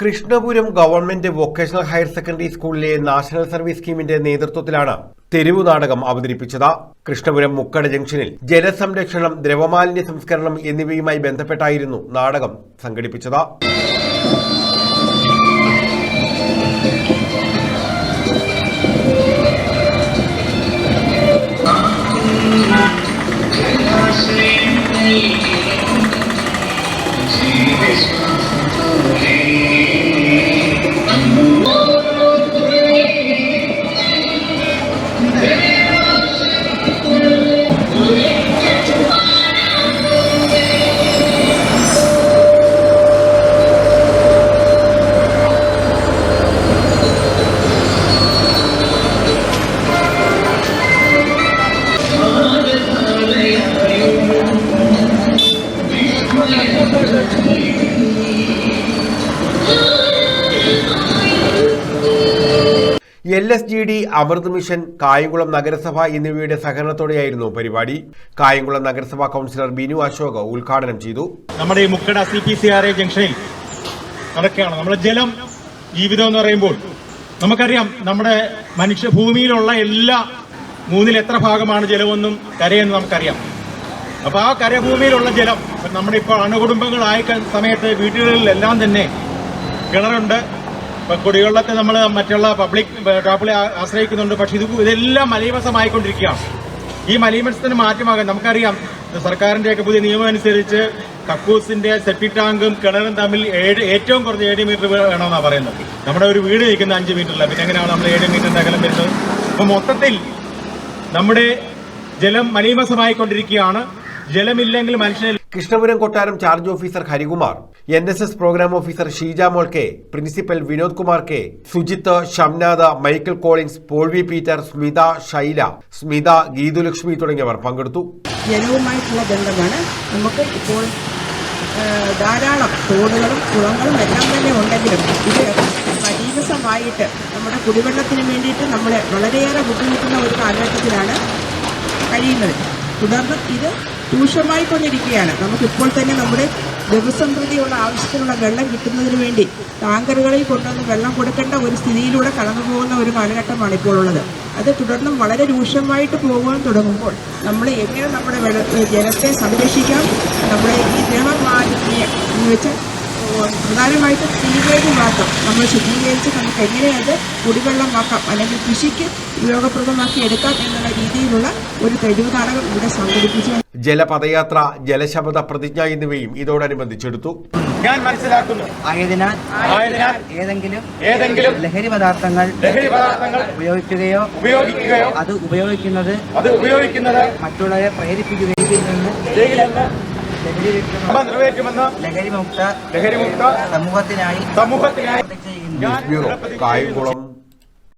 Krishnapuram government vocational higher secondary സ്കൂളിലെ national service സ്കീമിന്റെ നേതൃത്വത്തിലാണ് തെരുവു നാടകം അവതരിപ്പിച്ചത്. കൃഷ്ണപുരം മുക്കട ജംഗ്ഷനിൽ ജലസംരക്ഷണം ദ്രവമാലിന്യ സംസ്കരണം എന്നിവയുമായി ബന്ധപ്പെട്ടായിരുന്നു നാടകം സംഘടിപ്പിച്ചത്. L S G D Amrut mission Kayamkulam നഗരസഭ എന്നിവയുടെ സഹകരണത്തോടെയായിരുന്നു പരിപാടി. കായംകുളം നഗരസഭാ കൌൺസിലർ ബിനു അശോക് ഉദ്ഘാടനം ചെയ്തു. നമ്മുടെ ഈ Mukkada C P C R A ജംഗ്ഷനിൽ നടക്കുകയാണ്. നമ്മുടെ ജലം ജീവിതം എന്ന് പറയുമ്പോൾ നമുക്കറിയാം നമ്മുടെ മനുഷ്യ ഭൂമിയിലുള്ള എല്ലാ മൂന്നിൽ എത്ര ഭാഗമാണ് ജലമെന്നും കരയെന്ന് നമുക്കറിയാം. അപ്പൊ ആ കരഭൂമിയിലുള്ള ജലം നമ്മുടെ ഇപ്പോൾ അണുകുടുംബങ്ങളായ സമയത്ത് വീടുകളിലെല്ലാം തന്നെ കിണറുണ്ട്. കുടിവെള്ളത്തെ നമ്മൾ മറ്റുള്ള പബ്ലിക് ടാപ്പിളെ ആശ്രയിക്കുന്നുണ്ട്. പക്ഷെ ഇത് ഇതെല്ലാം മലീമസമായിക്കൊണ്ടിരിക്കുകയാണ്. ഈ മലീമസത്തിന് മാറ്റമാകാൻ നമുക്കറിയാം. സർക്കാരിന്റെയൊക്കെ പുതിയ നിയമം അനുസരിച്ച് കക്കൂസിന്റെ സെപ്റ്റിക് ടാങ്കും കിണറും തമ്മിൽ ഏഴ് ഏറ്റവും കുറഞ്ഞ ഏഴ് മീറ്റർ വേണമെന്നാണ് പറയുന്നത്. നമ്മുടെ ഒരു വീട് നിൽക്കുന്ന അഞ്ച് മീറ്ററില്ല പിന്നെ എങ്ങനെയാണ് നമ്മൾ ഏഴ് മീറ്ററിന്റെ അകലം വരുന്നത്? അപ്പൊ മൊത്തത്തിൽ നമ്മുടെ ജലം മലീമസമായിക്കൊണ്ടിരിക്കുകയാണ്. ജലമില്ലെങ്കിൽ മനുഷ്യന് കൃഷ്ണപുരം കൊട്ടാരം charge officer Harikumar N S S program officer Sheeja Mol K principal Vinod Kumar K Sujith Shamnath Michael Collins പോൾവി Peter Smitha Shaila Smitha Geethulakshmi തുടങ്ങിയവർ പങ്കെടുത്തു. ജലവുമായിട്ടുള്ള ബന്ധമാണ്. നമുക്ക് ഇപ്പോൾ ധാരാളം തോടുകളും കുളങ്ങളും എല്ലാം തന്നെ ഉണ്ടെങ്കിലും ഇത് മലീമസമായിട്ട് നമ്മുടെ കുടിവെള്ളത്തിന് വേണ്ടിയിട്ട് നമ്മൾ വളരെയേറെ ബുദ്ധിമുട്ടുന്ന ഒരു കാലഘട്ടത്തിലാണ് കഴിയുന്നത്. തുടർന്ന് ഇത് രൂക്ഷമായിക്കൊണ്ടിരിക്കുകയാണ് നമുക്കിപ്പോൾ തന്നെ നമ്മുടെ ദിവസം പ്രതിയുള്ള ആവശ്യത്തിനുള്ള വെള്ളം കിട്ടുന്നതിന് വേണ്ടി ടാങ്കറുകളിൽ കൊണ്ടുവന്ന് വെള്ളം കൊടുക്കേണ്ട ഒരു സ്ഥിതിയിലൂടെ കടന്നു പോകുന്ന ഒരു കാലഘട്ടമാണ് ഇപ്പോൾ ഉള്ളത്. അത് തുടർന്നും വളരെ രൂക്ഷമായിട്ട് പോകാൻ തുടങ്ങുമ്പോൾ നമ്മൾ എങ്ങനെ നമ്മുടെ ജലത്തെ സംരക്ഷിക്കാം? നമ്മുടെ ഈ ദ്രവമാലിന്യം എന്ന് വെച്ചാൽ പ്രധാനമായിട്ടും സീവേജ് മാത്രം. നമ്മൾ ശുദ്ധീകരിച്ച് നമുക്ക് എങ്ങനെ അത് കുടിവെള്ളമാക്കാം അല്ലെങ്കിൽ കൃഷിക്ക് ഉപയോഗപ്രദമാക്കി എടുക്കാം എന്നുള്ള രീതിയിലുള്ള ഒരു തെരുവ് നാടകം ഇവിടെ സംഘടിപ്പിച്ചു. ജലപദയാത്ര ജലശപഥ പ്രതിജ്ഞ എന്നിവയും ഇതോടനുബന്ധിച്ചെടുത്തു. ഞാൻ മനസ്സിലാക്കുന്നു. ആയതിനാൽ ആയതിനാൽ ഏതെങ്കിലും ഏതെങ്കിലും ലഹരി പദാർത്ഥങ്ങൾ ലഹരി പദാർത്ഥങ്ങൾ ഉപയോഗിക്കുകയോ ഉപയോഗിക്കുകയോ അത് ഉപയോഗിക്കുന്നത് അത് ഉപയോഗിക്കുന്നത് മറ്റുള്ളവരെ പ്രേരിപ്പിക്കുകയും നിന്ന് നിറവേറ്റുമെന്ന് ലഹരിമുക്ത ലഹരിമുക്ത സമൂഹത്തിനായി സമൂഹത്തിനായി കായംകുളം